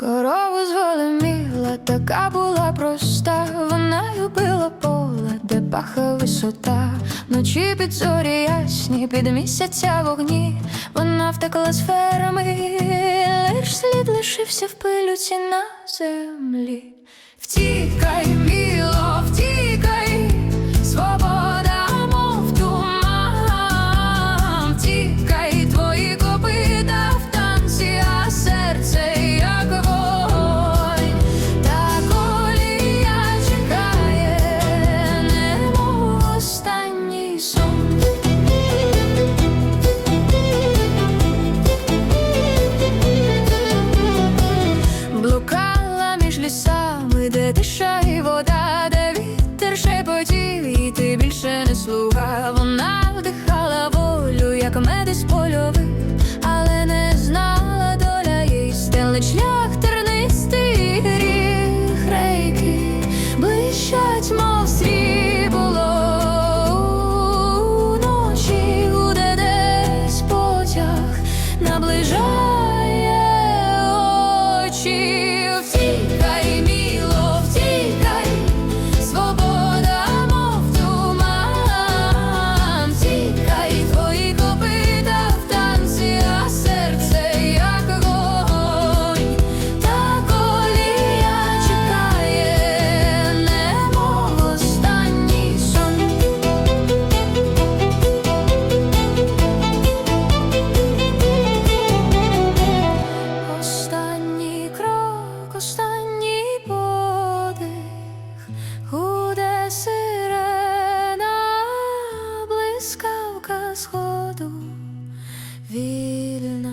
Корову зголеміла, така була проста. Вона любила поле, де паха висота. ночі під зорі ясні, під місяця вогні. Вона втекла з ферми, лиш слід лишився в пилюці на землі. Втікай, міло, де тиша і вода, де вітер шепотів, і ти більше не слуга. Вона вдихала волю, як медис польових, але не знала доля їй стелить шлях тернистий гріх рейки, блищать, мов срібло Ночі буде десь потяг наближає. сходу вільно.